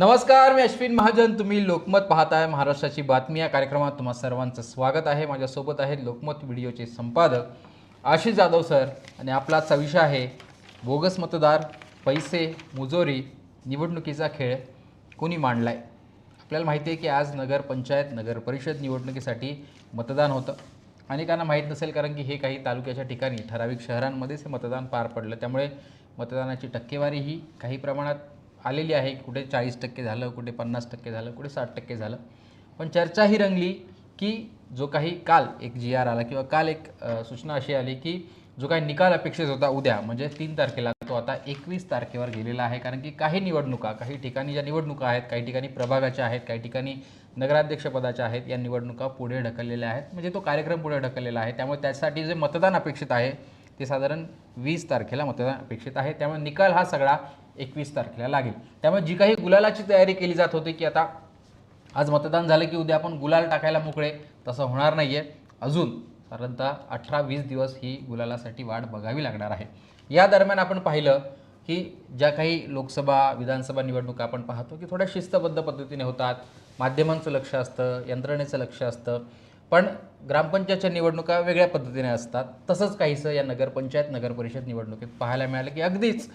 नमस्कार मी अश्विन महाजन. तुम्ही लोकमत पाहताय महाराष्ट्राची बातमी. या कार्यक्रमात तुम्हा सर्वांचं स्वागत आहे. माझ्यासोबत आहेत लोकमत व्हिडिओचे संपादक आशिष जाधव सर आणि आपला आजचा विषय आहे बोगस मतदार पैसे मुजोरी निवडणुकीचा खेळ. कोणी मांडला आहे आपल्याला माहिती आहे की आज नगरपंचायत नगरपरिषद नगर परिषद निवडणुकीसाठी मतदान होतं. अनेकांना माहीत नसेल कारण की हे काही तालुक्याच्या ठिकाणी ठराविक शहरांमध्येच हे मतदान पार पडलं. त्यामुळे मतदानाची टक्केवारी ही काही प्रमाणात आलेली आहे. कुठे चाळीस टक्के झालं कुठे पन्नास टक्के झालं कुठे साठ टक्के झालं. पण चर्चा ही रंगली की जो काही काल एक जी आर आला किंवा काल एक सूचना अशी आली की जो काही निकाल अपेक्षित होता उद्या म्हणजे तीन तारखेला तो आता एकवीस तारखेवर गेलेला आहे. कारण की काही निवडणुका काही ठिकाणी ज्या निवडणुका आहेत काही ठिकाणी प्रभागाच्या आहेत काही ठिकाणी नगराध्यक्षपदाच्या आहेत या निवडणुका पुढे ढकललेल्या आहेत. म्हणजे तो कार्यक्रम पुढे ढकललेला आहे. त्यामुळे त्यासाठी जे मतदान अपेक्षित आहे ते साधारण वीस तारखेला मतदान अपेक्षित आहे. त्यामुळे निकाल हा सगळा एकवीस तारखेला लागेल. त्यामुळे जी काही गुलालाची तयारी केली जात होती की आता आज मतदान झालं की उद्या आपण गुलाल टाकायला मोकळे तसं होणार नाही आहे अजून साधारणतः अठरा वीस दिवस ही गुलालासाठी वाट बघावी लागणार आहे. या दरम्यान आपण पाहिलं की ज्या काही लोकसभा विधानसभा निवडणुका आपण पाहतो की थोड्या शिस्तबद्ध पद्धतीने होतात. माध्यमांचं लक्ष असतं यंत्रणेचं लक्ष असतं. पण ग्रामपंचायतच्या निवडणुका वेगळ्या पद्धतीने असतात. तसंच काहीसं या नगरपंचायत नगरपरिषद निवडणुकीत पाहायला मिळालं की अगदीच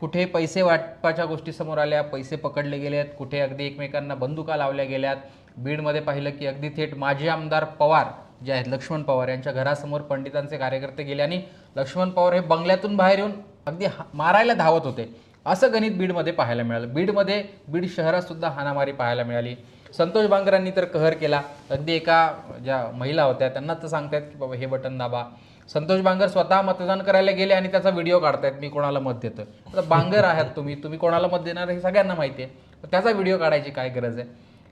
कुठे पैसे वाटपाच्या गोष्टी समोर आल्या पैसे पकडले गेलेत कुठे अगदी एकमेकांना बंदुका लावल्या गेल्यात. बीडमध्ये पाहिलं की अगदी थेट माजी आमदार पवार जे आहेत लक्ष्मण पवार यांच्या घरासमोर पंडितांचे कार्यकर्ते गेले आणि लक्ष्मण पवार हे बंगल्यातून बाहेर येऊन अगदी हा- मारायला धावत होते. असं गणित बीडमध्ये पाहायला मिळालं. बीडमध्ये बीड शहरातसुद्धा हाणामारी पाहायला मिळाली. संतोष बांगरांनी तर कहर केला. अगदी एका ज्या महिला होत्या त्यांना तर सांगतायत की बाबा हे बटन दाबा. संतोष बांगर स्वतः मतदान करायला गेले आणि त्याचा व्हिडिओ काढतायत मी कोणाला मत देतो आता बांगर आहात तुम्ही तुम्ही कोणाला मत देणार हे सगळ्यांना माहिती आहे त्याचा व्हिडिओ काढायची काय गरज आहे?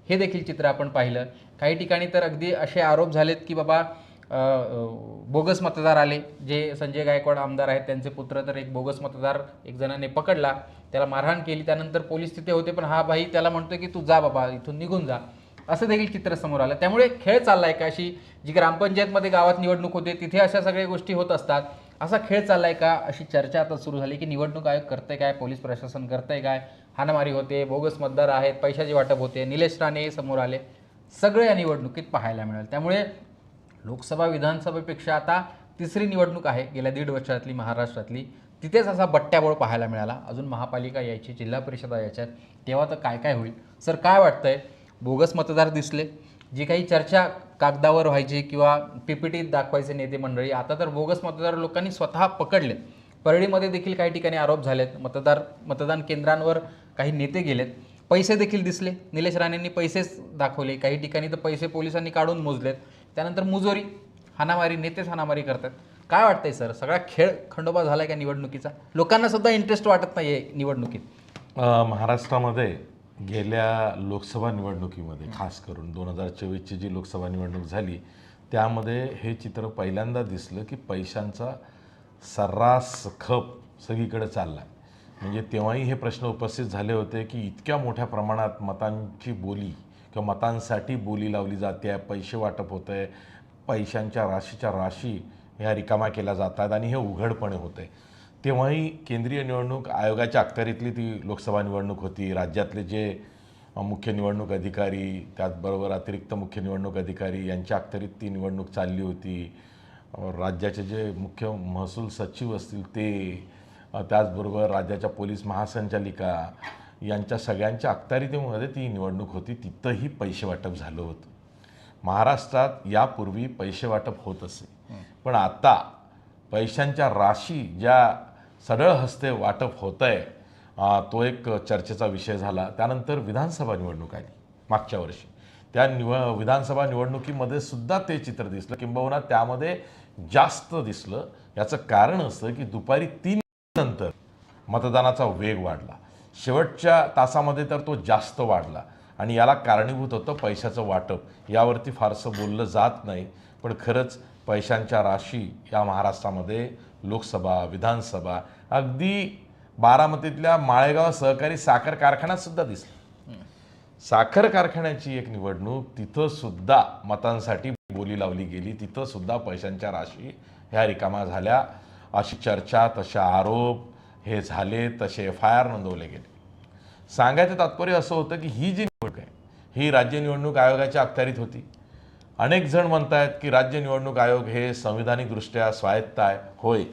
हे देखील चित्र आपण पाहिलं. काही ठिकाणी तर अगदी असे आरोप झालेत की बाबा बोगस मतदार आले. जे संजय गायकवाड आमदार आहेत त्यांचे पुत्र तर एक बोगस मतदार एक जणाने पकडला. त्याला मारहाण केली. त्यानंतर पोलीस तिथे होते पण हा भाई त्याला म्हणतोय की तू जा बाबा इथून निघून जा. असं देखील चित्र समोर आलं. त्यामुळे खेळ चाललाय का? अशी जी ग्रामपंचायतमध्ये गावात निवडणूक होते तिथे अशा सगळ्या गोष्टी होत असतात. असा खेळ चाललाय का? अशी चर्चा आता सुरू झाली की निवडणूक आयोग करतंय काय? पोलीस प्रशासन करतंय काय? हाणामारी होते बोगस मतदार आहेत पैशाचे वाटप होते. निलेश राणे समोर आले. सगळे या निवडणुकीत पाहायला मिळाल. त्यामुळे लोकसभा विधानसभेपेक्षा आता तिसरी निवडणूक आहे. गेल्या दीड वर्षातली महाराष्ट्रातली. तिथेच असा बट्ट्याबोळ पाहायला मिळाला. अजून महापालिका यायची जिल्हा परिषदा यायच्यात तेव्हा तर काय काय होईल? सर काय वाटतंय? बोगस मतदार दिसले. जी काही चर्चा कागदावर व्हायची किंवा पी पी टीत दाखवायचे नेते मंडळी आता तर बोगस मतदार लोकांनी स्वतः पकडले. परळीमध्ये देखील काही ठिकाणी आरोप झालेत. मतदार मतदान केंद्रांवर काही नेते गेलेत. पैसे देखील दिसले. निलेश राणेंनी पैसेच दाखवले. काही ठिकाणी तर पैसे पोलिसांनी काढून मोजलेत. त्यानंतर मुजोरी हानामारी नेतेच हाणामारी करतात. काय वाटतंय सर? सगळा खेळ खंडोबा झालाय का निवडणुकीचा? लोकांना सुद्धा इंटरेस्ट वाटत नाही आहे निवडणुकीत महाराष्ट्रामध्ये गेल्या लोकसभा निवडणुकीमध्ये खास करून दोन हजार चोवीसची जी लोकसभा निवडणूक झाली त्यामध्ये हे चित्र पहिल्यांदा दिसलं की पैशांचा सर्रास खप सगळीकडे चालला म्हणजे तेव्हाही हे प्रश्न उपस्थित झाले होते की इतक्या मोठ्या प्रमाणात मतांची बोली किंवा मतांसाठी बोली लावली जाते आहे पैसे वाटप होतं आहे पैशांच्या राशीच्या राशी ह्या रिकामा केल्या जातात आणि हे उघडपणे होते तेव्हाही केंद्रीय निवडणूक आयोगाच्या अखत्यारीतली ती लोकसभा निवडणूक होती. राज्यातले जे मुख्य निवडणूक अधिकारी त्याचबरोबर अतिरिक्त मुख्य निवडणूक अधिकारी यांच्या अखत्यारीत ती निवडणूक चालली होती. राज्याचे जे मुख्य महसूल सचिव असतील ते त्याचबरोबर राज्याच्या पोलीस महासंचालिका यांच्या सगळ्यांच्या अखत्यारीतेमध्ये ती निवडणूक होती तिथंही पैसे वाटप झालं होतं. महाराष्ट्रात यापूर्वी पैसे वाटप होत असे. पण आता पैशांच्या राशी ज्या सरळ हस्ते वाटप होत आहे तो एक चर्चेचा विषय झाला. त्यानंतर विधानसभा निवडणूक आली मागच्या वर्षी. त्या निव विधानसभा निवडणुकीमध्ये सुद्धा ते चित्र दिसलं. किंबहुना त्यामध्ये जास्त दिसलं. याचं कारण असं की दुपारी तीन नंतर मतदानाचा वेग वाढला. शेवटच्या तासामध्ये तर तो जास्त वाढला आणि याला कारणीभूत होतं पैशाचं वाटप. यावरती फारसं बोललं जात नाही पण खरंच पैशांच्या राशी या महाराष्ट्रामध्ये लोकसभा विधानसभा अगदी बारामतीतल्या माळेगाव सहकारी साखर कारखान्यातसुद्धा सुद्धा साखर कारखान्याची एक निवडणूक तिथं सुद्धा मतांसाठी बोली लावली गेली तिथं सुद्धा पैशांच्या राशी ह्या रिकामा झाल्या. अशी चर्चा तशा आरोप हे झाले तसे एफ आय आर नोंदवले गेले. सांगायचं तात्पर्य असं होतं की ही जी निवडणूक आहे ही राज्य निवडणूक आयोगाच्या अखत्यारीत होती. अनेक जण म्हणतायत की राज्य निवडणूक आयोग हे संविधानिकदृष्ट्या स्वायत्त आहे होय.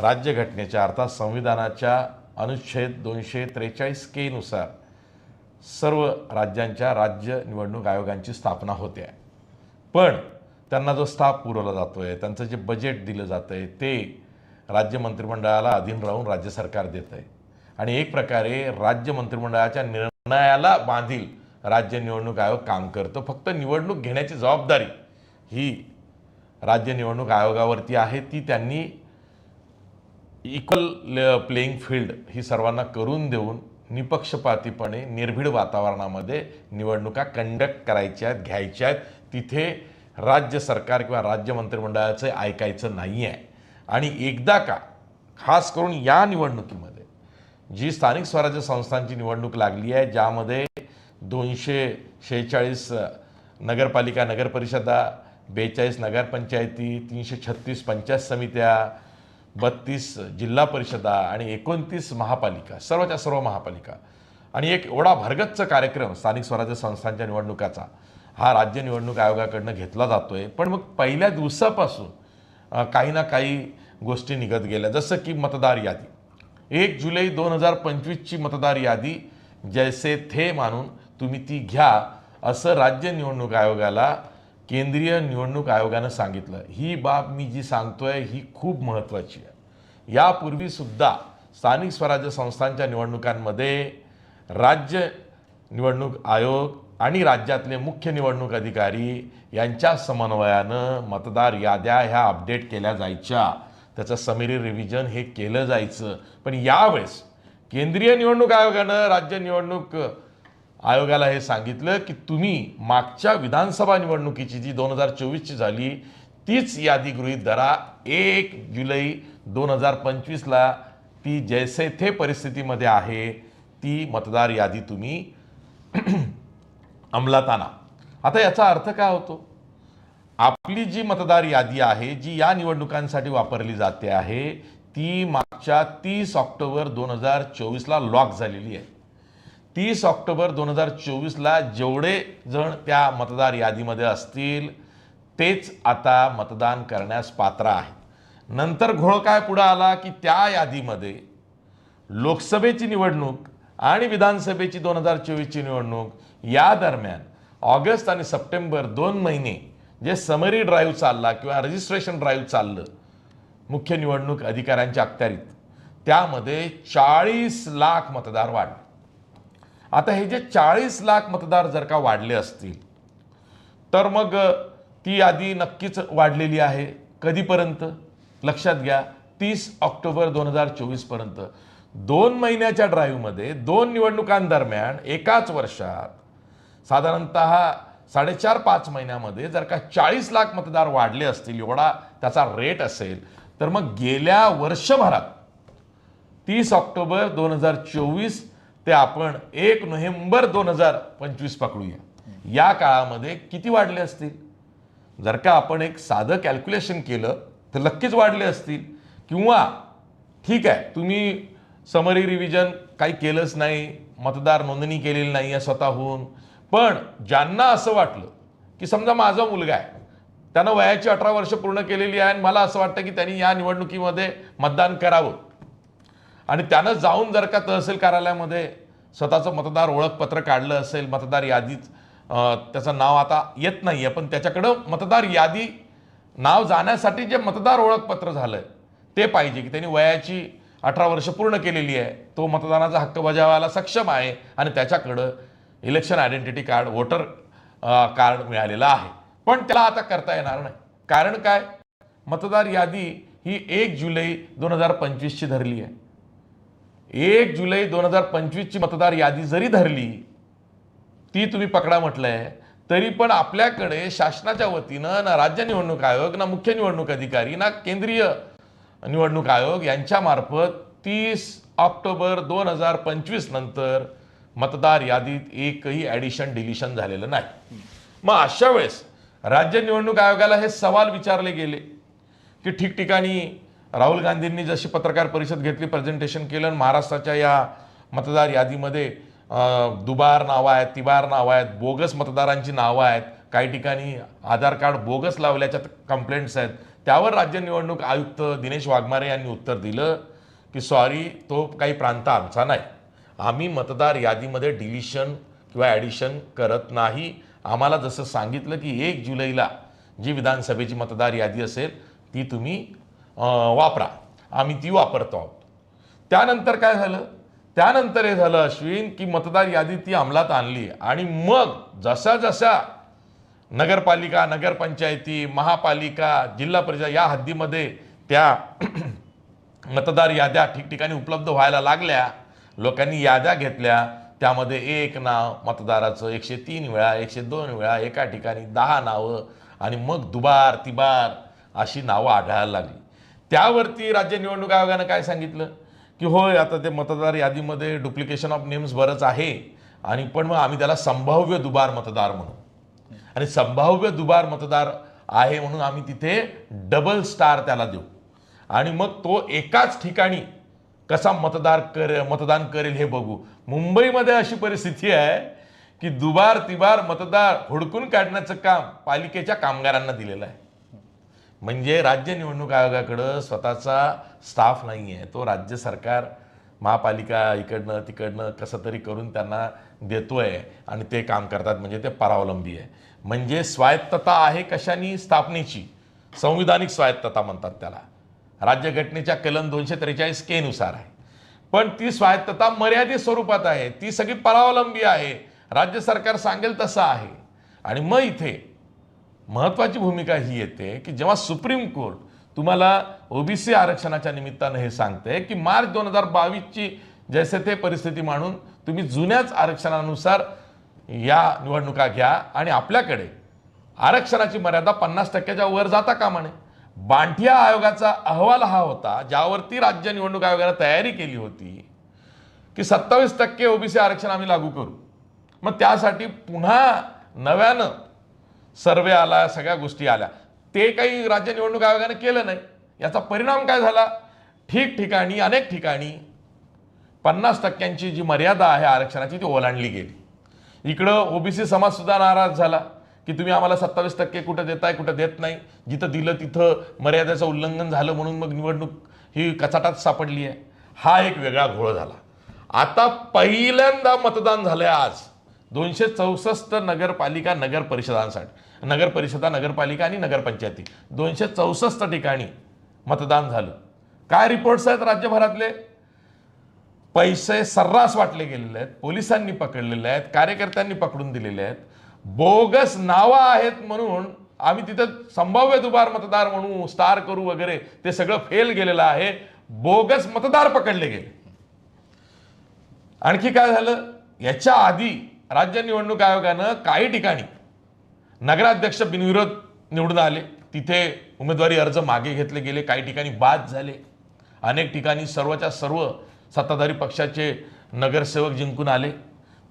राज्यघटनेच्या अर्थात संविधानाच्या अनुच्छेद दोनशे त्रेचाळीस के नुसार सर्व राज्यांच्या राज्य निवडणूक आयोगांची स्थापना होते आहे. पण त्यांना जो स्टाफ पुरवला जातो आहे त्यांचं जे बजेट दिलं जातं आहे ते राज्य मंत्रिमंडळाला अधीन राहून राज्य सरकार देत आहे. आणि एक प्रकारे राज्य मंत्रिमंडळाच्या निर्णयाला बांधील राज्य निवडणूक आयोग काम करतो. फक्त निवडणूक घेण्याची जबाबदारी ही राज्य निवडणूक आयोगावरती आहे. ती त्यांनी इक्वल प्लेईंग फील्ड ही सर्वांना करून देऊन निपक्षपातीपणे निर्भीड वातावरणामध्ये निवडणुका कंडक्ट करायच्या आहेत घ्यायच्या आहेत. तिथे राज्य सरकार किंवा राज्य मंत्रिमंडळाचं ऐकायचं नाही आहे आणि एकदा का खास करून या निवडणुकीमध्ये जी स्थानिक स्वराज्य संस्थांची निवडणूक लागली आहे ज्यामध्ये दोनशे शेहेचाळीस नगरपालिका नगरपरिषदा बेचाळीस नगरपंचायती तीनशे छत्तीस पंचायत समित्या बत्तीस जिल्हा परिषदा आणि एकोणतीस महापालिका सर्वच्या सर्व महापालिका. आणि एक एवढा भरगच्च कार्यक्रम स्थानिक स्वराज्य संस्थांच्या निवडणुकाचा हा राज्य निवडणूक आयोगाकडनं घेतला जातोय. पण मग पहिल्या दिवसापासून काही ना काही गोष्टी निघत गेल्या. जसं की मतदार यादी. एक जुलै दोन हजार पंचवीसची मतदार यादी जैसे थे मानून तुम्ही ती घ्या असं राज्य निवडणूक आयोगाला केंद्रीय निवडणूक आयोगानं सांगितलं. ही बाब मी जी सांगतोय ही खूप महत्त्वाची आहे. यापूर्वीसुद्धा स्थानिक स्वराज्य संस्थांच्या निवडणुकांमध्ये राज्य निवडणूक आयोग आणि राज्यातले मुख्य निवडणूक अधिकारी यांच्या समन्वयानं मतदार याद्या ह्या अपडेट केल्या जायच्या. त्याचं समिरी रिव्हिजन हे केलं जायचं. पण यावेळेस केंद्रीय निवडणूक आयोगानं राज्य निवडणूक आयोगाला हे सांगितलं की तुम्ही मागच्या विधानसभा निवडणुकीची जी दोन हजार चोवीसची झाली तीच यादी गृहीत धरा. एक जुलै दोन हजार पंचवीसला ती जैसे थे परिस्थितीमध्ये आहे ती मतदार यादी तुम्ही अंमलात आणा. आता याचा अर्थ काय होतो? आपली जी मतदार यादी आहे जी या निवडणुकांसाठी वापरली जाते आहे ती मागच्या तीस ऑक्टोबर दोन हजार चोवीसला लॉक झालेली आहे. तीस ऑक्टोबर दोन हजार चोवीसला जेवढे जण त्या मतदार यादीमध्ये असतील तेच आता मतदान करण्यास पात्र आहेत. नंतर घोळ काय पुढं आला की त्या यादीमध्ये लोकसभेची निवडणूक आणि विधानसभेची दोन हजार चोवीसची निवडणूक या दरम्यान ऑगस्ट आणि सप्टेंबर दोन महिने जे समरी ड्राईव्ह चालला किंवा रजिस्ट्रेशन ड्राईव्ह चाललं मुख्य निवडणूक अधिकाऱ्यांच्या अखत्यारीत त्यामध्ये चाळीस लाख मतदार वाढले. आता हे जे चाळीस लाख मतदार जर का वाढले असतील तर मग ती यादी नक्कीच वाढलेली आहे. कधीपर्यंत? लक्षात घ्या तीस ऑक्टोबर दोन हजार चोवीसपर्यंत दोन महिन्याच्या ड्राईव्हमध्ये दोन निवडणुकांदरम्यान एकाच वर्षात साधारणत साडेचार पाच महिन्यामध्ये जर का चाळीस लाख मतदार वाढले असतील एवढा त्याचा रेट असेल तर मग गेल्या वर्षभरात तीस ऑक्टोबर दोन हजार चोवीस ते आपण एक नोव्हेंबर दोन हजार पंचवीस पकडूया. या काळामध्ये किती वाढले असतील? जर का आपण एक साधं कॅल्क्युलेशन केलं तर नक्कीच वाढले असतील. किंवा ठीक आहे तुम्ही समरी रिव्हिजन काही केलंच नाही मतदार नोंदणी केलेली नाही आहे स्वतःहून पण ज्यांना असं वाटलं की समजा माझा मुलगा आहे त्यानं वयाची अठरा वर्ष पूर्ण केलेली आहे आणि मला असं वाटतं की त्यांनी या निवडणुकीमध्ये मतदान करावं. आणि त्यानं जाऊन जर का तहसील कार्यालयामध्ये स्वतःचं मतदार ओळखपत्र काढलं असेल मतदार यादीत त्याचं नाव आता येत नाही आहे पण त्याच्याकडं मतदार यादी नाव जाण्यासाठी जे मतदार ओळखपत्र झालं ते पाहिजे की त्यांनी वयाची अठरा वर्ष पूर्ण केलेली आहे तो मतदानाचा हक्क बजावायला सक्षम आहे आणि त्याच्याकडं election identity card voter card मिळालेलं आहे. पण त्याला आता करता येणार नाही. कारण काय? मतदार यादी ही एक जुलै दोन हजार पंचवीसची धरली आहे. एक जुलै दोन हजार पंचवीसची मतदार यादी जरी धरली ती तुम्ही पकडा म्हटलंय तरी पण आपल्याकडे शासनाच्या वतीनं ना राज्य निवडणूक आयोग ना मुख्य निवडणूक अधिकारी ना केंद्रीय निवडणूक आयोग यांच्या मार्फत तीस ऑक्टोबर दोन हजार पंचवीस नंतर मतदार यादीत एकही ॲडिशन डिलिशन झालेलं नाही. मग अशा वेळेस राज्य निवडणूक आयोगाला हे सवाल विचारले गेले की ठिकठिकाणी राहुल गांधींनी जशी पत्रकार परिषद घेतली प्रेझेंटेशन केलं आणि महाराष्ट्राच्या या मतदार यादीमध्ये दुबार नावं आहेत तिबार नावं आहेत बोगस मतदारांची नावं आहेत काही ठिकाणी आधार कार्ड बोगस लावल्याच्या कंप्लेंट्स आहेत. त्यावर राज्य निवडणूक आयुक्त दिनेश वाघमारे यांनी उत्तर दिलं की सॉरी तो काही प्रांत आमचा नाही. आम्ही मतदार यादीमध्ये डिलिशन किंवा ॲडिशन करत नाही. आम्हाला जसं सांगितलं की एक जुलैला जी विधानसभेची मतदार यादी असेल ती तुम्ही वापरा. आम्ही ती वापरतो आहोत. त्यानंतर काय झालं? त्यानंतर हे झालं अश्विन की मतदार यादी ती अंमलात आणली. आणि मग जशा जशा नगरपालिका नगरपंचायती महापालिका जिल्हा परिषद या हद्दीमध्ये त्या मतदार याद्या ठिकठिकाणी उपलब्ध व्हायला लागल्या. लोकांनी याद्या घेतल्या. त्यामध्ये एक नाव मतदाराचं एकशे तीन वेळा एकशे दोन वेळा एका ठिकाणी दहा नावं आणि मग दुबार तिबार अशी नावं आढळायला लागली. त्यावरती राज्य निवडणूक आयोगानं काय सांगितलं? की होय आता ते मतदार यादीमध्ये डुप्लिकेशन ऑफ नेम्स बरंच आहे आणि पण मग आम्ही त्याला संभाव्य दुबार मतदार म्हणू. आणि संभाव्य दुबार मतदार आहे म्हणून आम्ही तिथे डबल स्टार त्याला देऊ. आणि मग तो एकाच ठिकाणी कसा मतदार कर मतदान करेल हे बघू. मुंबईमध्ये अशी परिस्थिती आहे की दुबार तिबार मतदार हुडकून काढण्याचं काम पालिकेच्या कामगारांना दिलेलं आहे. म्हणजे राज्य निवडणूक आयोगाकडं स्वतःचा स्टाफ नाही आहे. तो राज्य सरकार महापालिका इकडनं तिकडनं कसं तरी करून त्यांना देतोय आणि ते काम करतात. म्हणजे ते परावलंबी आहे. म्हणजे स्वायत्तता आहे कशानी? स्थापनेची. संविधानिक स्वायत्तता म्हणतात त्याला. राज्यघटनेच्या कलम दोनशे त्रेचाळीस के नुसार आहे. पण ती स्वायत्तता मर्यादित स्वरूपात आहे. ती सगळी परावलंबी आहे. राज्य सरकार सांगेल तसं आहे. आणि मग इथे महत्त्वाची भूमिका ही येते की जेव्हा सुप्रीम कोर्ट तुम्हाला ओबीसी आरक्षणाच्या निमित्तानं हे सांगते की मार्च दोन हजार बावीसची जैसे ते परिस्थिती मांडून तुम्ही जुन्याच आरक्षणानुसार या निवडणुका घ्या आणि आपल्याकडे आरक्षणाची मर्यादा पन्नास टक्क्याच्या वर जाता कामा नये. बांठिया आयोगाचा अहवाल हा होता ज्यावरती राज्य निवडणूक आयोगानं तयारी केली होती की सत्तावीस टक्के ओबीसी आरक्षण आम्ही लागू करू. मग त्यासाठी पुन्हा नव्यानं सर्वे आला सगळ्या गोष्टी आल्या. ते काही राज्य निवडणूक आयोगाने केलं नाही. याचा परिणाम काय झाला? ठिकठिकाणी अनेक ठिकाणी पन्नास टक्क्यांची जी मर्यादा आहे आरक्षणाची ती ओलांडली गेली. इकडं ओबीसी समाजसुद्धा नाराज झाला. की तुम्ही आम्हाला सत्तावीस टक्के कुठं देताय कुठं देत नाही. जिथं दिलं तिथं मर्यादेचं उल्लंघन झालं म्हणून मग निवडणूक ही कचाटात सापडली आहे. हा एक वेगळा घोळ झाला. आता पहिल्यांदा मतदान झालंय आज. दोनशे चौसष्ट नगरपालिका नगर परिषदांसाठी नगर परिषदा नगरपालिका आणि नगरपंचायती. दोनशे चौसष्ट ठिकाणी मतदान झालं. काय रिपोर्ट्स आहेत राज्यभरातले? पैसे सर्रास वाटले गेलेले आहेत पोलिसांनी पकडलेले आहेत कार्यकर्त्यांनी पकडून दिलेले आहेत. बोगस नावं आहेत म्हणून आम्ही तिथं संभाव्य दुबार मतदार म्हणू स्टार करू वगैरे ते सगळं फेल गेलेलं आहे. बोगस मतदार पकडले गेले. आणखी काय झालं? याच्या आधी राज्य निवडणूक आयोगानं काही ठिकाणी नगराध्यक्ष बिनविरोध निवडून आले. तिथे उमेदवारी अर्ज मागे घेतले गेले काही ठिकाणी बाद झाले. अनेक ठिकाणी सर्वच्या सर्व सत्ताधारी पक्षाचे नगरसेवक जिंकून आले.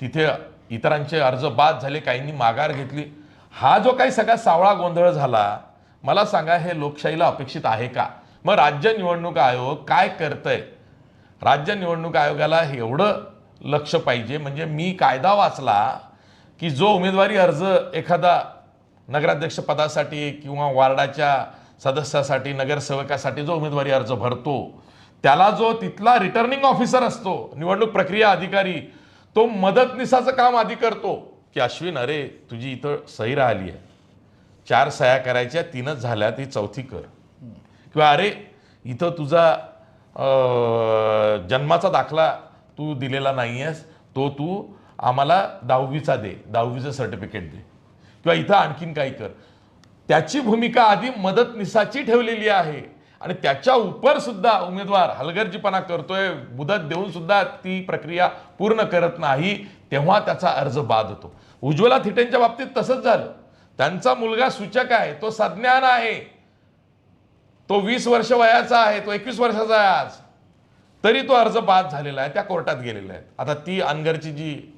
तिथे इतरांचे अर्ज बाद झाले काहींनी माघार घेतली. हा जो काही सगळा सावळा गोंधळ झाला मला सांगा हे लोकशाहीला अपेक्षित आहे का? मग राज्य निवडणूक आयोग काय करतंय? राज्य निवडणूक आयोगाला एवढं लक्ष पाहिजे म्हणजे मी कायदा वाचला की जो उमेदवारी अर्ज एखादा नगराध्यक्ष पदासाठी किंवा वार्डाच्या सदस्यासाठी नगरसेवकासाठी जो उमेदवारी अर्ज भरतो त्याला जो तिथला रिटर्निंग ऑफिसर असतो निवडणूक प्रक्रिया अधिकारी तो मदतनिसाचं काम आधी करतो. की अश्विन अरे तुझी इथं सही राहिली आहे. चार सह्या करायच्या तीनच झाल्या ती चौथी कर. किंवा अरे इथं तुझा जन्माचा दाखला तू दिलेला नाही आहेस तो तू आम्हाला दहावीचा दे दहावीचं सर्टिफिकेट दे. किंवा इथं आणखीन काही कर. त्याची भूमिका आधी मदतनिसाची ठेवलेली आहे. आणि त्याच्या उपर सुद्धा उमेदवार हलगर्जीपणा करतोय मुदत देऊन सुद्धा ती प्रक्रिया पूर्ण करत नाही तेव्हा त्याचा अर्ज बाद होतो. उज्ज्वला थिटेंच्या बाबतीत तसंच झालं. त्यांचा मुलगा सूचक आहे तो सज्ञान आहे. तो वीस वर्ष वयाचा आहे तो एकवीस वर्षाचा आहे आज. तरी तो अर्ज बाद झालेला आहे त्या कोर्टात गेलेला आहे. आता ती अनगरची जी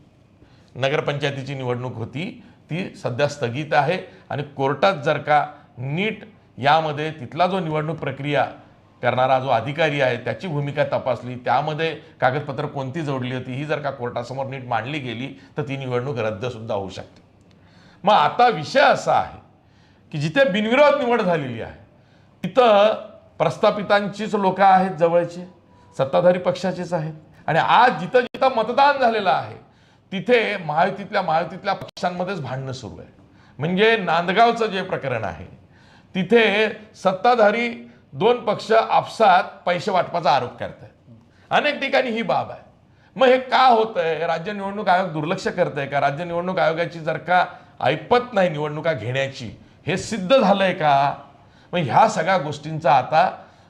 नगरपंचायतीची निवडणूक होती ती सध्या स्थगित आहे आणि कोर्टात जर का नीट यामध्ये तिथला जो निवडणूक प्रक्रिया करणारा जो अधिकारी आहे त्याची भूमिका तपासली. त्यामध्ये कागदपत्र कोणती जोडली होती ही जर का कोर्टासमोर नीट मांडली गेली तर ती निवडणूक रद्द सुद्धा होऊ शकते. मग आता विषय असा आहे की जिथे बिनविरोध निवड झालेली आहे तिथं प्रस्थापितांचीच लोक आहेत जवळचे सत्ताधारी पक्षाचेच आहेत. आणि आज जिथं जिथं मतदान झालेलं आहे तिथे महायुतीतल्या महायुतीतल्या पक्षांमध्येच भांडणं सुरू आहे म्हणजे नांदगावचं जे प्रकरण आहे तिथे सत्ताधारी दोन पक्ष आपसात पैसे वाटपाचा आरोप करत आहेत अनेक ठिकाणी ही बाब आहे. मग हे का होतंय? राज्य निवडणूक आयोग दुर्लक्ष करतंय का? राज्य निवडणूक आयोगाची जर का ऐपत नाही निवडणुका घेण्याची हे सिद्ध झालंय का? मग ह्या सगळ्या गोष्टींचा आता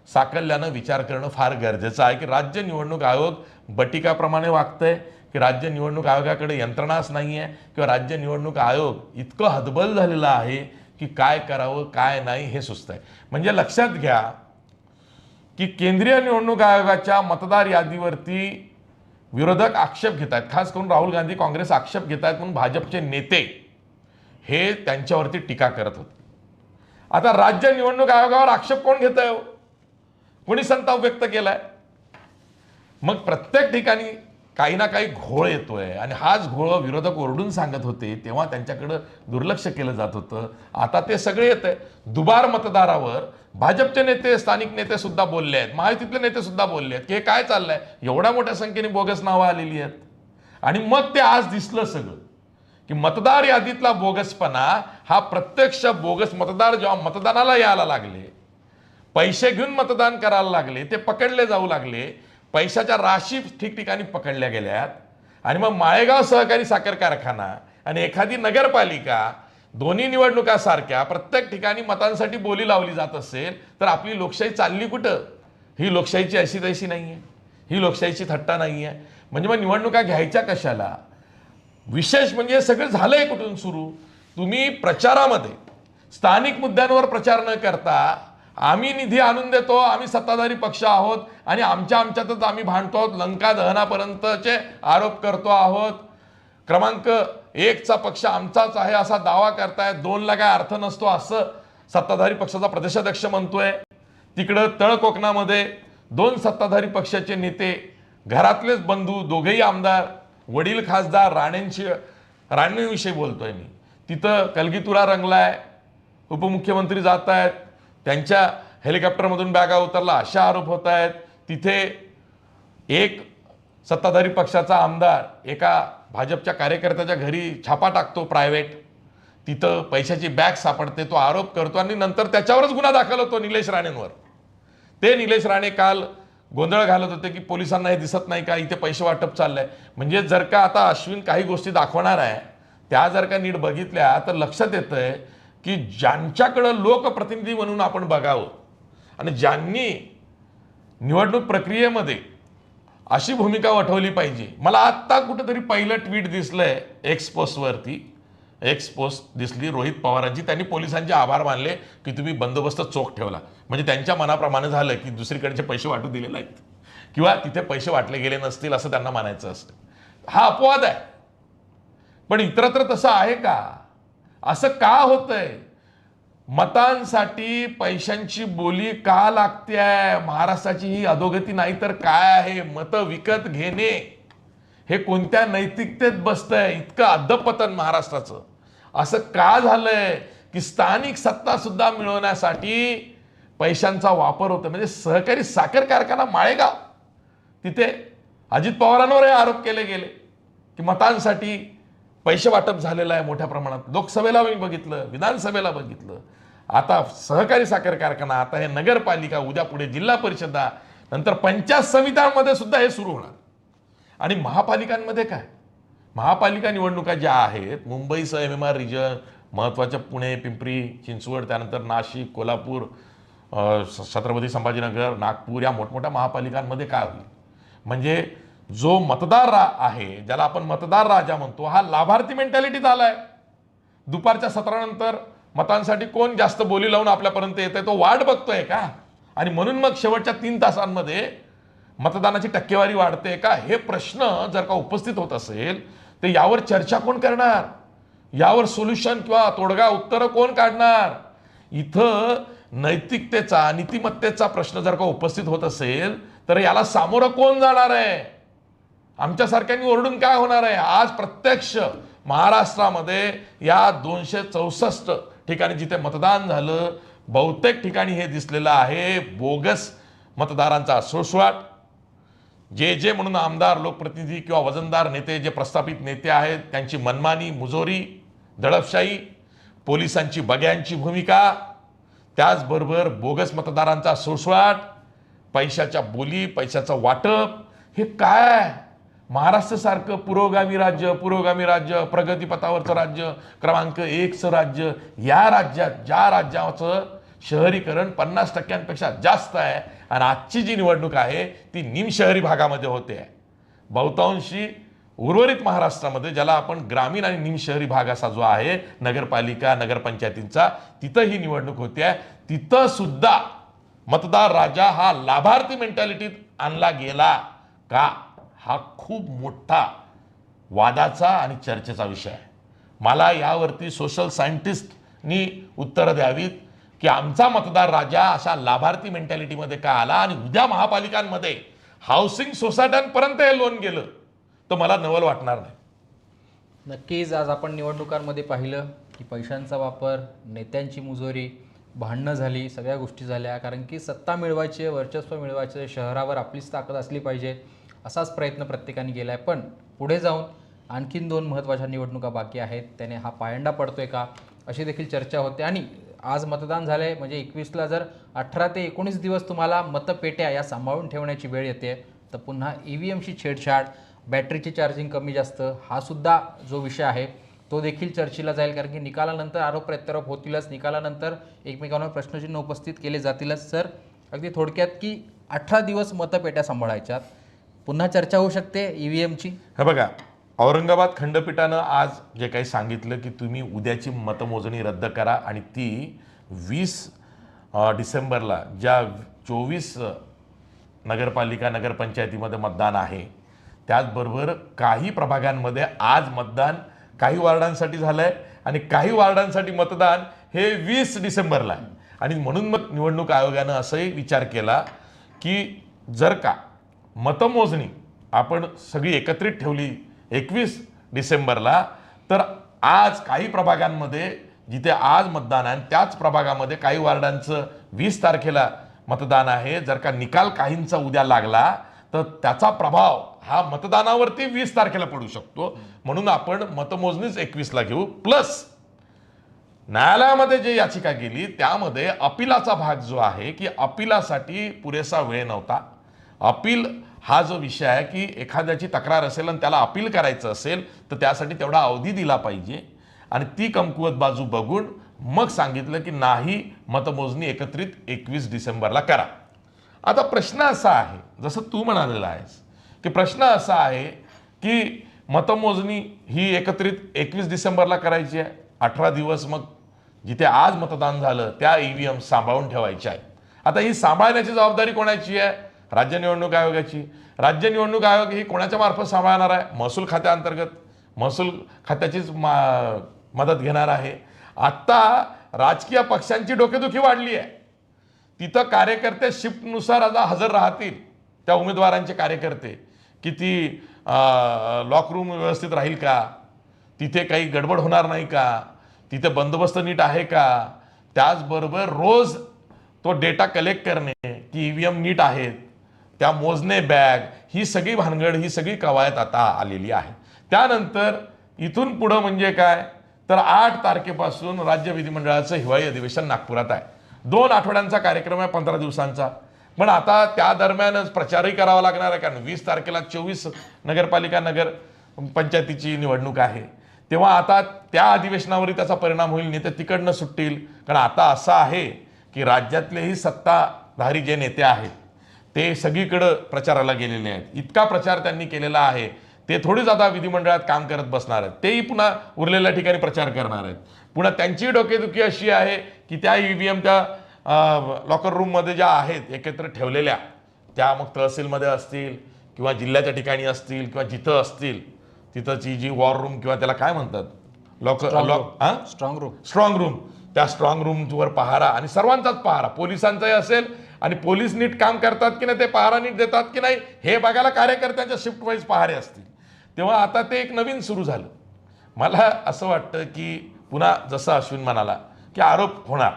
साकल्यानं विचार करणं फार गरजेचं आहे की राज्य निवडणूक आयोग बटिकाप्रमाणे वागतंय की राज्य निवडणूक आयोगाकडे यंत्रणाच नाही आहे किंवा राज्य निवडणूक आयोग इतकं हतबल झालेलं आहे की काय करावं काय नाही हे सुचत आहे म्हणजे लक्षात घ्या की केंद्रीय निवडणूक आयोगाच्या मतदार यादीवरती विरोधक आक्षेप घेत आहेत खास करून राहुल गांधी काँग्रेस आक्षेप घेत आहेत म्हणून भाजपचे नेते हे त्यांच्यावरती टीका करत होते. आता राज्य निवडणूक आयोगावर आक्षेप कोण घेत आहे हो? कोणी संताप व्यक्त केलाय? मग प्रत्येक ठिकाणी काही ना काही घोळ येतोय. आणि हाच घोळ विरोधक ओरडून सांगत होते तेव्हा त्यांच्याकडं दुर्लक्ष केलं जात होतं. आता ते सगळे येत आहे दुबार मतदारावर भाजपचे नेते स्थानिक नेते सुद्धा बोलले आहेत. महायुतीतले नेते सुद्धा बोलले आहेत की हे काय चाललंय? एवढ्या मोठ्या संख्येने बोगस नावं आलेली आहेत. आणि मग ते आज दिसलं सगळं की मतदार यादीतला बोगसपणा हा प्रत्यक्ष बोगस मतदार जेव्हा मतदानाला यायला लागले पैसे घेऊन मतदान करायला लागले ते पकडले जाऊ लागले पैशाच्या राशी ठिकठिकाणी पकडल्या गेल्यात. आणि मग माळेगाव सहकारी साखर कारखाना आणि एखादी नगरपालिका दोन्ही निवडणुकासारख्या प्रत्येक ठिकाणी मतांसाठी बोली लावली जात असेल तर आपली लोकशाही चालली कुठं? ही लोकशाहीची अशी तशी नाही आहे ही लोकशाहीची थट्टा नाही आहे म्हणजे मग निवडणुका घ्यायच्या कशाला? विशेष म्हणजे सगळं सगळं झालंय कुठून सुरू? तुम्ही प्रचारामध्ये स्थानिक मुद्द्यांवर प्रचार न करता आम्ही निधी आणून देतो आम्ही सत्ताधारी पक्ष आहोत आणि आमच्या आमच्यातच आम्ही भांडतो आहोत. लंका दहनापर्यंतचे आरोप करतो आहोत. क्रमांक एकचा पक्ष आमचाच आहे असा दावा करतायत. दोनला काय अर्थ नसतो असं सत्ताधारी पक्षाचा प्रदेशाध्यक्ष म्हणतोय. तिकडं तळ कोकणामध्ये दोन सत्ताधारी पक्षाचे नेते घरातलेच बंधू दोघेही आमदार वडील खासदार राणेंशी राणेंविषयी बोलतोय मी. तिथं कलगीतुरा रंगलाय उपमुख्यमंत्री जात आहेत त्यांच्या हेलिकॉप्टरमधून बॅगा उतरला. अशा आरोप होत आहेत. तिथे एक सत्ताधारी पक्षाचा आमदार एका भाजपच्या कार्यकर्त्याच्या घरी छापा टाकतो प्रायव्हेट तिथं पैशाची बॅग सापडते. तो आरोप करतो आणि नंतर त्याच्यावरच गुन्हा दाखल होतो निलेश राणेंवर. ते निलेश राणे काल गोंधळ घालत होते की पोलिसांना हे दिसत नाही का? इथे पैसे वाटप चाललंय. म्हणजे जर का आता अश्विन काही गोष्टी दाखवणार आहे त्या जर का नीट बघितल्या तर लक्षात येतंय की ज्यांच्याकडं लोकप्रतिनिधी म्हणून आपण बघावं आणि ज्यांनी निवडणूक प्रक्रियेमध्ये अशी भूमिका वठवली पाहिजे. मला आत्ता कुठंतरी पहिलं ट्विट दिसलंय एक्स पोस्टवरती दिसली रोहित पवारांची. त्यांनी पोलिसांचे आभार मानले की तुम्ही बंदोबस्त चोख ठेवला. म्हणजे त्यांच्या मनाप्रमाणे झालं की दुसरीकडचे पैसे वाटू दिले नाहीत. किंवा तिथे पैसे वाटले गेले नसतील असं त्यांना मानायचं असतं. हा अपवाद आहे. पण इतरत्र तसं आहे का? असं का होतंय? मतांसाठी पैशांची बोली का लागते महाराष्ट्राची ही अधोगती नाही तर काय आहे? मतं विकत घेणे. हे कोणत्या नैतिकतेत बसतंय? इतकं अधपतन महाराष्ट्राचं. असं का झालंय? की स्थानिक सत्ता सुद्धा मिळवण्यासाठी पैशांचा वापर होतो म्हणजे सहकारी साखर कारखाना माळेगाव. तिथे अजित पवारांवर हे आरोप केले गेले. की मतांसाठी पैसे वाटप झालेलं आहे मोठ्या प्रमाणात. लोकसभेला मी बघितलं विधानसभेला बघितलं. आता सहकारी साखर कारखाना आता हे नगरपालिका उद्या पुढे जिल्हा परिषदा नंतर पंचायत समित्यांमध्ये सुद्धा हे सुरू होणार. आणि महापालिकांमध्ये काय? महापालिका निवडणुका ज्या आहेत मुंबईसह एम एम आर रिजन महत्त्वाच्या पुणे पिंपरी चिंचवड त्यानंतर नाशिक कोल्हापूर छत्रपती संभाजीनगर नागपूर या मोठमोठ्या महापालिकांमध्ये काय होईल? म्हणजे जो मतदार रा आहे ज्याला आपण मतदार राजा म्हणतो हा लाभार्थी मेंटॅलिटीत झालाय दुपारच्या सत्रानंतर मतांसाठी कोण जास्त बोली लावून आपल्यापर्यंत येत आहे तो वाट बघतोय का? आणि म्हणून मग शेवटच्या तीन तासांमध्ये मतदानाची टक्केवारी वाढते का? हे प्रश्न जर का उपस्थित होत असेल तर यावर चर्चा कोण करणार? यावर सोल्युशन किंवा तोडगा उत्तरं कोण काढणार? इथं नैतिकतेचा नीतिमत्तेचा प्रश्न जर का उपस्थित होत असेल तर याला सामोरं कोण जाणार आहे? आमच्यासारख्यांनी ओरडून काय होणार आहे? आज प्रत्यक्ष महाराष्ट्रामध्ये या दोनशे चौसष्ट ठिकाणी जिथे मतदान झालं बहुतेक ठिकाणी हे दिसलेलं आहे बोगस मतदारांचा सुळसुळाट जे जे म्हणून आमदार लोकप्रतिनिधी किंवा वजनदार नेते जे प्रस्थापित नेते आहेत त्यांची मनमानी मुजोरी दडपशाही पोलिसांची बग्यांची भूमिका त्याचबरोबर बोगस मतदारांचा सुळसुळाट पैशाच्या बोली पैशाचं वाटप हे काय महाराष्ट्रासारखं पुरोगामी राज्य पुरोगामी राज्य प्रगतीपथावरचं राज्य क्रमांक एकचं राज्य या राज्यात ज्या राज्याचं शहरीकरण पन्नास टक्क्यांपेक्षा जास्त आहे आणि आजची जी निवडणूक आहे ती निमशहरी भागामध्ये होते. आहे बहुतांशी उर्वरित महाराष्ट्रामध्ये ज्याला आपण ग्रामीण आणि निमशहरी भाग असा जो आहे नगरपालिका नगरपंचायतींचा तिथं ही निवडणूक होते. आहे तिथं सुद्धा मतदार राजा हा लाभार्थी मेंटॅलिटीत आणला गेला का? हा खूप मोठा वादाचा आणि चर्चेचा विषय आहे. मला यावरती सोशल सायंटिस्टनी उत्तरं द्यावीत की आमचा मतदार राजा अशा लाभार्थी मेंटॅलिटीमध्ये का आला आणि उद्या महापालिकांमध्ये हाऊसिंग सोसायट्यांपर्यंत हे लोन गेलं तर मला नवल वाटणार नाही. नक्कीच आज आपण निवडणुकांमध्ये पाहिलं की पैशांचा वापर नेत्यांची मुजोरी भांडणं झाली सगळ्या गोष्टी झाल्या. कारण की सत्ता मिळवायची वर्चस्व मिळवायचं शहरावर आपलीच ताकद असली पाहिजे. असाच प्रयत्न प्रत्येकाने केला आहे पण पुढे जाऊन आणखीन दोन महत्त्वाच्या निवडणुका बाकी आहेत. त्याने हा पायंडा पडतोय का? अशी देखील चर्चा होते. आणि आज मतदान झालं आहे म्हणजे एकवीसला जर अठरा ते एकोणीस दिवस तुम्हाला मतपेट्या या सांभाळून ठेवण्याची वेळ येते तर पुन्हा ई व्ही एमशी छेडछाड बॅटरीची चार्जिंग कमी जास्त हा सुद्धा जो विषय आहे तो देखील चर्चेला जाईल. कारण की निकालानंतर आरोप प्रत्यारोप होतीलच. निकालानंतर एकमेकांवर प्रश्नचिन्ह उपस्थित केले जातीलच. सर अगदी थोडक्यात की अठरा दिवस मतपेट्या सांभाळायच्यात पुन्हा चर्चा होऊ शकते ईव्हीएमची ई एमची हे बघा औरंगाबाद खंडपीठानं आज जे काही सांगितलं की तुम्ही उद्याची मतमोजणी रद्द करा आणि ती वीस डिसेंबरला ज्या चोवीस नगरपालिका नगरपंचायतीमध्ये मतदान आहे त्याचबरोबर काही प्रभागांमध्ये आज मतदान काही वार्डांसाठी झालं आहे आणि काही वार्डांसाठी मतदान हे वीस डिसेंबरला आहे. आणि म्हणून मग निवडणूक आयोगानं असंही विचार केला की जर का मतमोजणी आपण सगळी एकत्रित ठेवली एकवीस डिसेंबरला तर आज काही प्रभागांमध्ये जिथे आज मतदान आहे त्याच प्रभागामध्ये काही वार्डांचं वीस तारखेला मतदान आहे जर का निकाल काहींचा उद्या लागला तर त्याचा प्रभाव हा मतदानावरती वीस तारखेला पडू शकतो. म्हणून आपण मतमोजणीच एकवीसला घेऊ. प्लस न्यायालयामध्ये जे याचिका गेली त्यामध्ये अपिलाचा भाग जो आहे की अपिलासाठी पुरेसा वेळ नव्हता. अपील हा जो विषय आहे की एखाद्याची तक्रार असेल आणि त्याला अपील करायचं असेल तर त्यासाठी तेवढा अवधी दिला पाहिजे. आणि ती कमकुवत बाजू बघून मग सांगितलं की नाही मतमोजणी एकत्रित एकवीस डिसेंबरला करा. आता प्रश्न असा आहे जसं तू म्हणालेला आहेस की प्रश्न असा आहे की मतमोजणी ही एकत्रित एकवीस डिसेंबरला करायची आहे अठरा दिवस मग जिथे आज मतदान झालं त्या ई व्ही एम सांभाळून ठेवायच्या आहेत. आता ही सांभाळण्याची जबाबदारी कोणाची आहे? राज्य निवडणूक आयोगाची. राज्य निवडणूक आयोग ही कोणाच्या मार्फत सांभाळणार आहे? महसूल खात्याअंतर्गत महसूल खात्याचीच मा मदत घेणार आहे. आत्ता राजकीय पक्षांची डोकेदुखी वाढली आहे. तिथं कार्यकर्ते शिफ्टनुसार आता हजर राहतील त्या उमेदवारांचे कार्यकर्ते. किती लॉक रूम व्यवस्थित राहील का? तिथे काही गडबड होणार नाही का? तिथे बंदोबस्त नीट आहे का? त्याचबरोबर रोज तो डेटा कलेक्ट करणे की ई व्ही एम नीट आहेत. त्या मोजणे बॅग ही सगळी भानगड ही सगळी कवायत आता आलेली आहे. त्यानंतर इथून पुढं म्हणजे काय? तर आठ तारखेपासून राज्य विधिमंडळाचं हिवाळी अधिवेशन नागपुरात आहे. दोन आठवड्यांचा कार्यक्रम आहे पंधरा दिवसांचा. पण आता त्या दरम्यानच प्रचारही करावा लागणार आहे कारण वीस तारखेला चोवीस नगरपालिका नगर पंचायतीची निवडणूक आहे. तेव्हा आता त्या अधिवेशनावरही त्याचा परिणाम होईल नेते तिकडनं सुटतील. कारण आता असं आहे की राज्यातलेही सत्ताधारी जे नेते आहेत ते सगळीकडं प्रचाराला गेलेले आहेत. इतका प्रचार त्यांनी केलेला आहे. ते थोडीच आता विधिमंडळात काम करत बसणार आहेत. तेही पुन्हा उरलेल्या ठिकाणी प्रचार करणार आहेत. पुन्हा त्यांची डोकेदुखी अशी आहे की त्या ई व्ही एम त्या लॉकर रूममध्ये ज्या आहेत एकत्र ठेवलेल्या त्या मग तहसीलमध्ये असतील किंवा जिल्ह्याच्या ठिकाणी असतील किंवा जिथं असतील तिथंची जी वॉर रूम किंवा त्याला काय म्हणतात? लॉकर लॉक हां? स्ट्रॉंग रूम स्ट्रॉंग रूम त्या स्ट्रॉंग रूमवर पहारा आणि सर्वांचाच पहारा. पोलिसांचाही असेल आणि पोलीस नीट काम करतात की नाही ते पहारा नीट देतात की नाही हे बघायला कार्यकर्त्यांच्या शिफ्ट वाईज पहारे असतील. तेव्हा आता ते एक नवीन सुरू झालं. मला असं वाटतं की पुन्हा जसं अश्विन म्हणाला की आरोप होणार.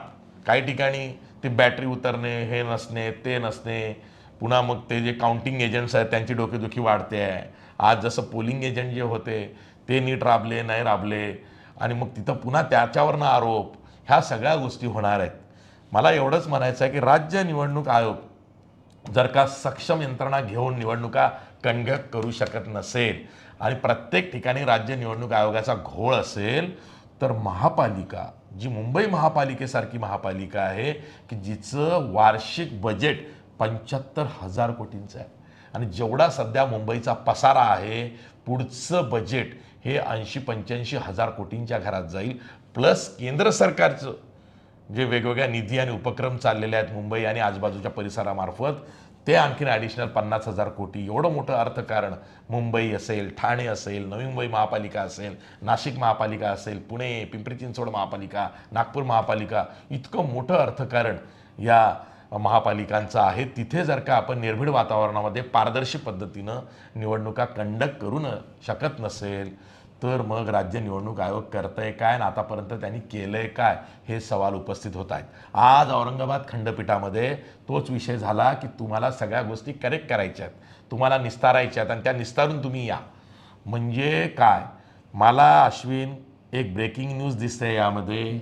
काही ठिकाणी ती बॅटरी उतरणे हे नसणे ते नसणे. पुन्हा मग ते जे काउंटिंग एजंट्स आहेत त्यांची डोकेदुखी वाढते. आहे आज जसं पोलिंग एजंट जे होते ते नीट राबले नाही राबले. आणि मग तिथं पुन्हा त्याच्यावरनं आरोप. ह्या सगळ्या गोष्टी होणार आहेत. मला एवढंच म्हणायचं आहे की राज्य निवडणूक आयोग जर का सक्षम यंत्रणा घेऊन निवडणुका कंडक्ट करू शकत नसेल आणि प्रत्येक ठिकाणी राज्य निवडणूक आयोगाचा घोळ असेल तर महापालिका जी मुंबई महापालिकेसारखी महापालिका आहे की जिचं वार्षिक बजेट पंच्याहत्तर हजार कोटींचं आहे. आणि जेवढा सध्या मुंबईचा पसारा आहे पुढचं बजेट हे ऐंशी पंच्याऐंशी हजार कोटींच्या घरात जाईल प्लस केंद्र सरकारचं. जे वेगवेगळ्या निधी आणि उपक्रम चाललेले आहेत मुंबई आणि आजूबाजूच्या परिसरामार्फत ते आणखीन ॲडिशनल पन्नास हजार कोटी एवढं मोठं अर्थकारण मुंबई असेल ठाणे असेल नवी मुंबई महापालिका असेल नाशिक महापालिका असेल पुणे पिंपरी चिंचवड महापालिका नागपूर महापालिका इतकं मोठं अर्थकारण या महापालिकांचं आहे. तिथे जर का आपण निर्भीड वातावरणामध्ये पारदर्शी पद्धतीनं निवडणुका कंडक्ट करू न शकत नसेल तर मग राज्य निवडणूक आयोग करतंय काय आणि आतापर्यंत त्यांनी केलंय काय हे सवाल उपस्थित होत आहेत. आज औरंगाबाद खंडपीठामध्ये तोच विषय झाला की तुम्हाला सगळ्या गोष्टी करेक्ट करायच्या आहेत. तुम्हाला निस्तारायच्या आहेत आणि त्या निस्तारून तुम्ही या. म्हणजे काय? मला अश्विन एक ब्रेकिंग न्यूज दिसते यामध्ये.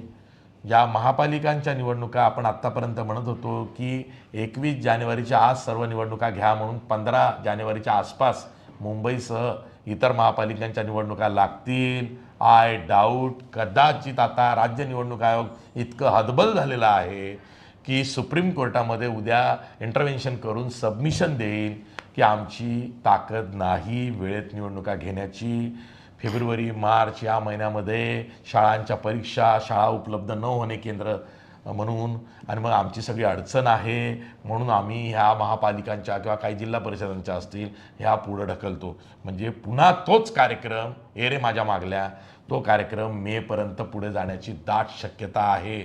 या महापालिकांच्या निवडणुका आपण आत्तापर्यंत म्हणत होतो की एकवीस जानेवारीच्या आज सर्व निवडणुका घ्या म्हणून पंधरा जानेवारीच्या आसपास मुंबईसह इतर महापालिकांच्या निवडणुका लागतील. आय डाऊट कदाचित आता राज्य निवडणूक आयोग इतकं हतबल झालेलं आहे की सुप्रीम कोर्टामध्ये उद्या इंटरव्हेन्शन करून सबमिशन देईल की आमची ताकद नाही वेळेत निवडणुका घेण्याची. फेब्रुवारी मार्च या महिन्यामध्ये शाळांच्या परीक्षा शाळा उपलब्ध न होणे केंद्र म्हणून आणि मग आमची सगळी अडचण आहे म्हणून आम्ही ह्या महापालिकांच्या किंवा काही जिल्हा परिषदांच्या असतील ह्या पुढं ढकलतो. म्हणजे पुन्हा तोच कार्यक्रम ए रे माझ्या मागल्या. तो कार्यक्रम मेपर्यंत पुढे जाण्याची दाट शक्यता आहे.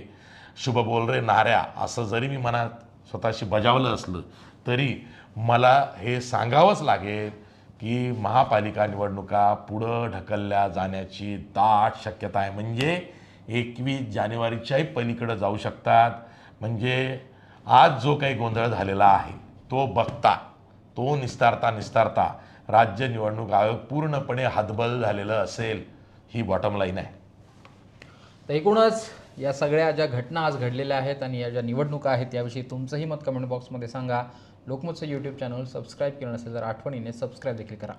शुभ बोल रे नाऱ्या असं जरी मी मनात स्वतःशी बजावलं असलं तरी मला हे सांगावंच लागेल की महापालिका निवडणुका पुढं ढकलल्या जाण्याची दाट शक्यता आहे. म्हणजे एकवीस जानेवारीच्याही पलीकडं जाऊ शकतात. म्हणजे आज जो काही गोंधळ झालेला आहे तो बघता तो निस्तारता निस्तारता राज्य निवडणूक आयोग पूर्णपणे हतबल झालेलं असेल ही बॉटम लाईन आहे. तर एकूणच या सगळ्या ज्या घटना आज घडलेल्या आहेत आणि या ज्या निवडणुका आहेत याविषयी तुमचंही मत कमेंट बॉक्समध्ये सांगा. लोकमतचं यूट्यूब चॅनल सबस्क्राईब केलं नसेल तर आठवणीने सबस्क्राईब देखील करा.